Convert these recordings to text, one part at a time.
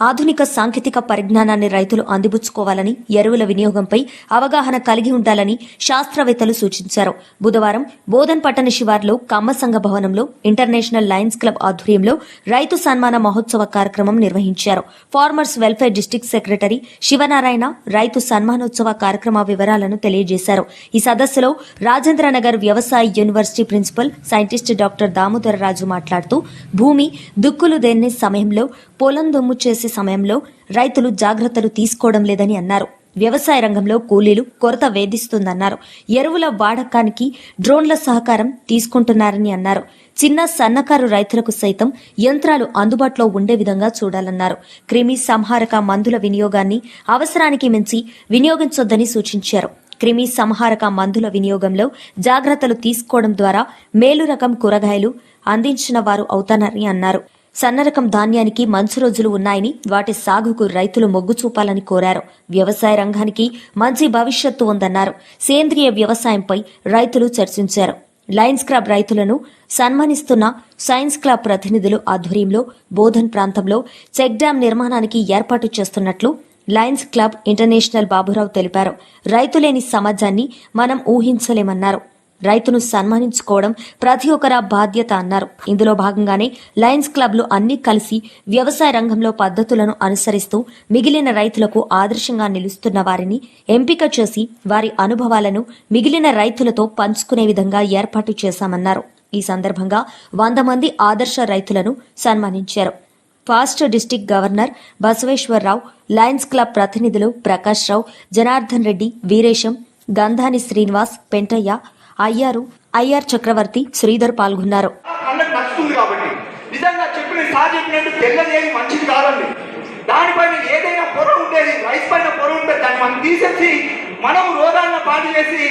ఆధునిక సాంకేతిక పరిజ్ఞానాన్ని రైతులు అందిపుచ్చుకోవాలని ఎరువుల వినియోగంపై అవగాహన కలిగి ఉండాలని శాస్త్రవేత్తలు సూచించారు. బుధవారం బోధన్ పట్టణ శివార్లో కమ్మసంఘ భవనంలో ఇంటర్నేషనల్ లయన్స్ క్లబ్ ఆధ్వర్యంలో రైతు సన్మాన మహోత్సవ కార్యక్రమం నిర్వహించారు. Farmers welfare district secretary Sivanarayana రైతు సన్మానోత్సవ కార్యక్రమ వివరాలను తెలియజేశారు. ఈ సదస్సులో రాజేంద్రనగర్ వ్యవసాయ university principal scientist doctor Damodara Raju మాట్లాడుతూ భూమి దుక్కులు దేన్ని సమయంలో పొలం దుమ్ము చేసి సమయంలో రైతులు జాగ్రత్తలు తీసుకోవడం లేదని అన్నారు. వ్యవసాయ రంగంలో కూలీలు కొరత వేధిస్తుందన్నారు. ఎరువుల వాడకానికి డ్రోన్ల సహకారం తీసుకుంటున్నారని అన్నారు. చిన్న సన్నకారు రైతులకు సైతం యంత్రాలు అందుబాటులో ఉండే విధంగా చూడాలన్నారు. క్రిమి సంహారక మందుల వినియోగాన్ని అవసరానికి మించి వినియోగించొద్దని సూచించారు. క్రిమి సంహారక మందుల వినియోగంలో జాగ్రత్తలు తీసుకోవడం ద్వారా మేలు రకం కూరగాయలు అందించిన వారు అవుతారని అన్నారు. సన్నరకం ధాన్యానికి మంచి రోజులు ఉన్నాయని వాటి సాగుకు రైతులు మొగ్గు చూపాలని కోరారు. వ్యవసాయ రంగానికి మంచి భవిష్యత్తు ఉందన్నారు. సేంద్రియ వ్యవసాయంపై రైతులు చర్చించారు. లయన్స్ క్లబ్ రైతులను సన్మానిస్తున్న సైన్స్ క్లబ్ ప్రతినిధులు ఆధ్వర్యంలో బోధన్ ప్రాంతంలో చెక్ డ్యాం నిర్మాణానికి ఏర్పాటు చేస్తున్నట్లు లయన్స్ క్లబ్ ఇంటర్నేషనల్ బాబురావు తెలిపారు. రైతులేని సమాజాన్ని మనం ఊహించలేమన్నారు. రైతును సన్మానించుకోవడం ప్రతి ఒక్కర బాధ్యత అన్నారు. ఇందులో భాగంగానే లయన్స్ క్లబ్లు అన్ని కలిసి వ్యవసాయ రంగంలో పద్ధతులను అనుసరిస్తూ మిగిలిన రైతులకు ఆదర్శంగా నిలుస్తున్న వారిని ఎంపిక చేసి వారి అనుభవాలను మిగిలిన రైతులతో పంచుకునే విధంగా ఏర్పాటు చేశామన్నారు. ఈ సందర్భంగా వంద మంది ఆదర్శ రైతులను సన్మానించారు. Past district governor Basaveswararao Lions Club ప్రతినిధులు ప్రకాష్ రావు జనార్దన్ రెడ్డి వీరేశం గంధాని శ్రీనివాస్ పెంటయ్య అయ్యారు అయ్యార్ చక్రవర్తి శ్రీధర్ పాల్గొన్నారు. కళ్ళకి నచ్చుతుంది కాబట్టి. నిజంగా చెప్పిన సార్ చెప్పినట్టు తెల్లది ఏది మంచిది కాదండి. దానిపైన ఏదైనా పొర ఉండేది రైస్ పైన పొర ఉంటే దాన్ని మనం తీసేసి మనం రోగాలను పాడు చేసి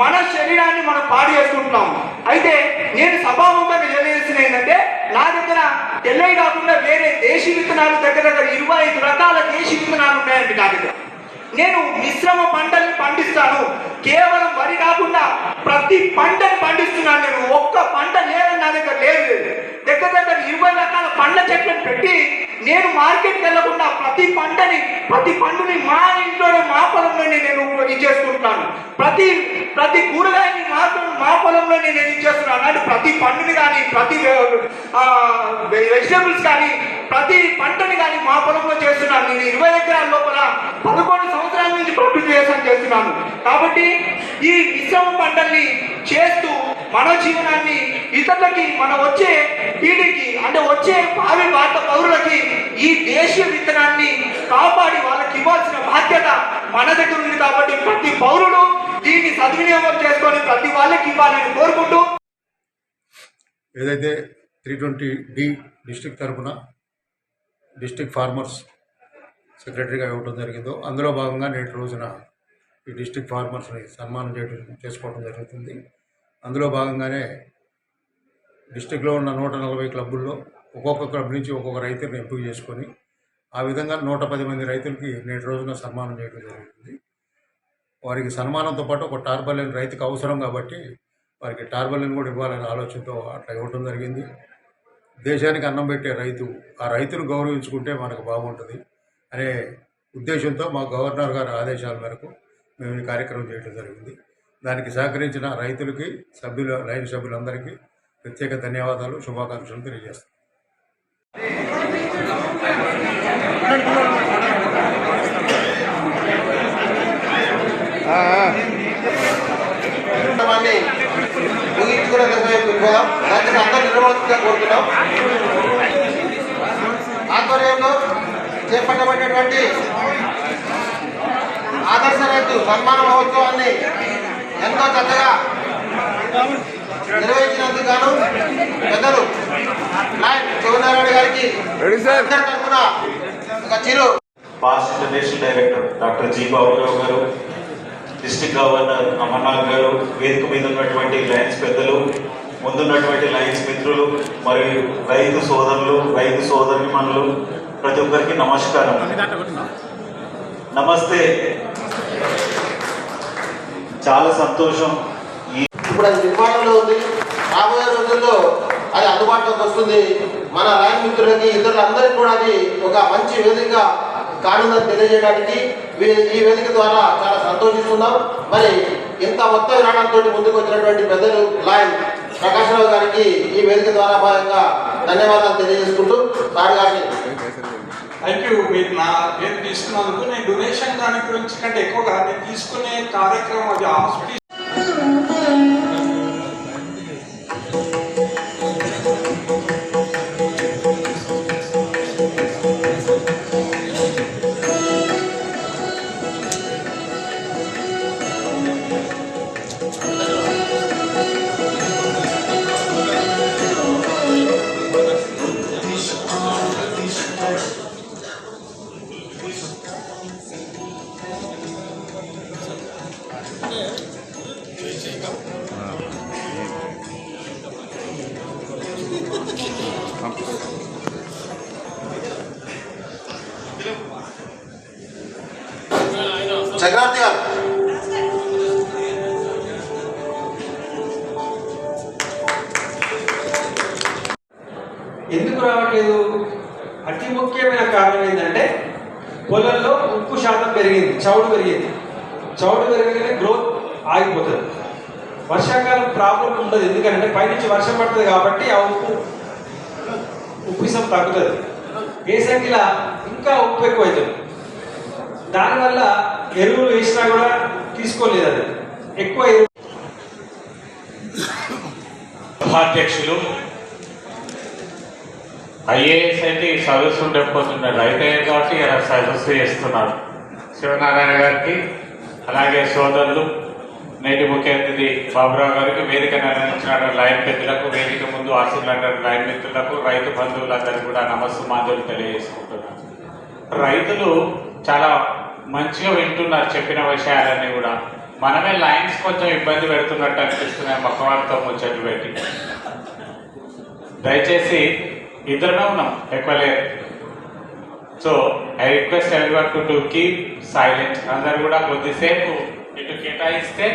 మన శరీరాన్ని మనం పాడు చేసుకుంటున్నాం. అయితే నేను సభాముఖంగా తెలియజేసిన ఏంటంటే నా దగ్గర తెల్లవి కాకుండా వేరే దేశీ విత్తనాలు దగ్గర దగ్గర ఇరవై ఐదు రకాల దేశీ విత్తనాలు ఉన్నాయండి నా దగ్గర నేను మిశ్రమ పంటల్ని పండిస్తాను. కేవలం వరి కాకుండా ప్రతి పంటని పండిస్తున్నాను నేను. ఒక్క పంట లేదని నా దగ్గర లేదు. దగ్గర దగ్గర ఇరవై రకాల పండ్ల చెట్లను పెట్టి నేను మార్కెట్కి వెళ్ళకుండా ప్రతి పంటని ప్రతి పండుని మా ఇంట్లోనే మా పొలంలోనే నేను ఇది చేసుకుంటున్నాను. ప్రతి ప్రతి కూరగాయని మా మా పొలంలోనే నేను ఇది చేస్తున్నాను. అంటే ప్రతి పండుని కానీ ప్రతి వెజిటేబుల్స్ కానీ ప్రతి పంటని కానీ మా పొలంలో చేస్తున్నాను. నేను ఇరవై ఎకరాల లోపల పదకొండు సంవత్సరాల చేస్తున్నాను. కాబట్టి ఈ మిశ్రమ పంటల్ని చేస్తూ మన జీవనాన్ని ఇతరులకి మన వచ్చే పీడికి అంటే వచ్చే భావి భారత పౌరులకి ఈ దేశీయ విత్తనాన్ని కాపాడి వాళ్ళకి ఇవ్వాల్సిన బాధ్యత మన దగ్గర ఉంది కాబట్టి ప్రతి పౌరుడు దీన్ని సద్వినియోగం చేసుకొని ప్రతి వాళ్ళకి ఇవ్వాలని కోరుకుంటూ ఏదైతే త్రీ ట్వంటీ డి డిస్టిక్ తరఫున డిస్టిక్ ఫార్మర్స్ సెక్రటరీగా ఇవ్వడం జరిగిందో అందులో భాగంగా నేటి రోజున ఈ డిస్టిక్ ఫార్మర్స్ని సన్మానం చేయడం చేసుకోవడం జరుగుతుంది. అందులో భాగంగానే డిస్టిక్లో ఉన్న నూట నలభై క్లబ్బుల్లో ఒక్కొక్క క్లబ్ నుంచి ఒక్కొక్క రైతుని ఎంపిక చేసుకొని ఆ విధంగా నూట పది మంది రైతులకి నేటి రోజున సన్మానం చేయడం జరుగుతుంది. వారికి సన్మానంతో పాటు ఒక టార్బలిన్ రైతుకు అవసరం కాబట్టి వారికి టార్బలిన్ కూడా ఇవ్వాలనే ఆలోచనతో అట్లా ఇవ్వడం జరిగింది. దేశానికి అన్నం పెట్టే రైతు ఆ రైతును గౌరవించుకుంటే మనకు బాగుంటుంది. అనే ఉద్దేశంతో మా గవర్నర్ గారి ఆదేశాల మేరకు మేము ఈ కార్యక్రమం చేయడం జరిగింది. దానికి సహకరించిన రైతులకి సభ్యులు లైన్ సభ్యులందరికీ ప్రత్యేక ధన్యవాదాలు శుభాకాంక్షలు తెలియజేస్తాం. ఆధ్వర్యంలో చేపట్టబడినటువంటి ఆదర్శ రైతు సన్మాన మహోత్సవాన్ని ఎంతో చక్కగా నిర్వహించినందుకు గాను పెద్దలు నాయక్ శివనారాయణ గారికి తరఫున ఒక చిరు past international director doctor G Baburao గారు డిస్ట్రిక్ట్ గవర్నర్ అమర్నాథ్ గారు వేదిక మీద ఉన్నటువంటి లయన్స్ పెద్దలు ముందున్నటువంటి లయన్స్ మిత్రులు మరియు రైతు సోదరులు రైతు సోదరిమణులు ప్రతి ఒక్కరికి నమస్కారం. నమస్తే. చాలా సంతోషం. ఈ ఇప్పుడు అది నిర్మాణంలో ఉంది. రాబోయే రోజుల్లో అది అందుబాటులోకి వస్తుంది. మన ల్యాండ్ మిత్రులకి ఇతరులందరికీ కూడా అది ఒక మంచి వేదిక కానుందని తెలియజేయడానికి ఈ వేదిక ద్వారా చాలా సంతోషిస్తున్నాం. మరి ఇంత మొత్త విరాణంతో ముందుకు వచ్చినటువంటి పెద్దలు లాయన్ ప్రకాశ్రావు గారికి ఈ వేదిక ద్వారా భాగంగా ధన్యవాదాలు తెలియజేసుకుంటూ సార్ గారిని అయితే యూ మీరు నా నేను తీసుకున్నందుకు నేను డొనేషన్ దాని గురించి కంటే ఎక్కువగా నేను తీసుకునే కార్యక్రమం అది హాస్పిటల్ చక్రవర్తి గారు. ఎందుకు రావట్లేదు? అతి ముఖ్యమైన కారణం ఏంటంటే పొలంలో ఉప్పు శాతం పెరిగింది చౌడు పెరిగింది. చౌడు పెరిగితే గ్రోత్ ఆగిపోతుంది. వర్షాకాలం ప్రాబ్లం ఉండదు ఎందుకంటే పైనుంచి వర్షం పడుతుంది కాబట్టి ఆ ఉప్పు ఉప్పిసం తగ్గుతుంది. వేసంగిలా ఇంకా ఉప్పు ఎక్కువ అవుతుంది దానివల్ల ఎరువులు వేసినా కూడా తీసుకోలేదు అది. ఎక్కువ సభాధ్యక్షులు ఐఏఎస్ అయితే ఈ సదస్సు ఉండకపోతున్నాడు రైతు కాబట్టి ఇలా సదస్సు చేస్తున్నారు. శివనారాయణ గారికి అలాగే సోదరులు నేటి ముఖ్య అతిథి బాబురావు గారికి వేదిక నిర్వహించిన లైన్ పెద్దలకు వేదిక ముందు ఆశీర్వాద లైన్ మిత్రులకు రైతు బంధువులందరికీ కూడా నమస్సుమాంజలు తెలియజేసుకుంటున్నాను. రైతులు చాలా మంచిగా వింటున్నారు చెప్పిన విషయాలన్నీ కూడా. మనమే లైన్స్ కొంచెం ఇబ్బంది పెడుతున్నట్టు అనిపిస్తున్నాయి మొక్కవాడితో ముచ్చట్లు పెట్టి. దయచేసి ఇద్దరమే ఉన్నాం ఎక్కువలేదు so I request every to to keep silent. అందరు కూడా కొద్దిసేపు ఇటు కేటాయిస్తే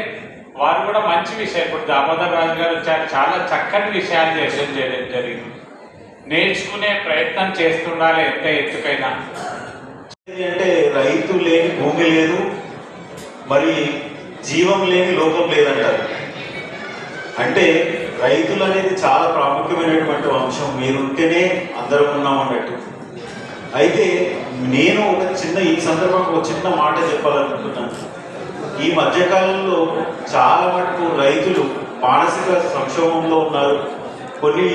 వారు కూడా మంచి విషయం. ఇప్పుడు దామోదర్ రాజు గారు వచ్చారు చాలా చక్కటి విషయాలు చేసడం చేయడం జరిగింది. నేర్చుకునే ప్రయత్నం చేస్తుండాలి ఎంత ఎత్తుకైనా. అంటే రైతు లేని భూమి లేదు మరి జీవం లేని లోకం లేదంటారు. అంటే రైతులు అనేది చాలా ప్రాముఖ్యమైనటువంటి అంశం మీరుంటేనే అందరం ఉన్నాం అన్నట్టు. అయితే నేను ఒక చిన్న ఈ సందర్భంగా ఒక చిన్న మాట చెప్పాలనుకుంటున్నాను. ఈ మధ్యకాలంలో చాలా మటుకు రైతులు మానసిక సంక్షోభంలో ఉన్నారు. కొన్ని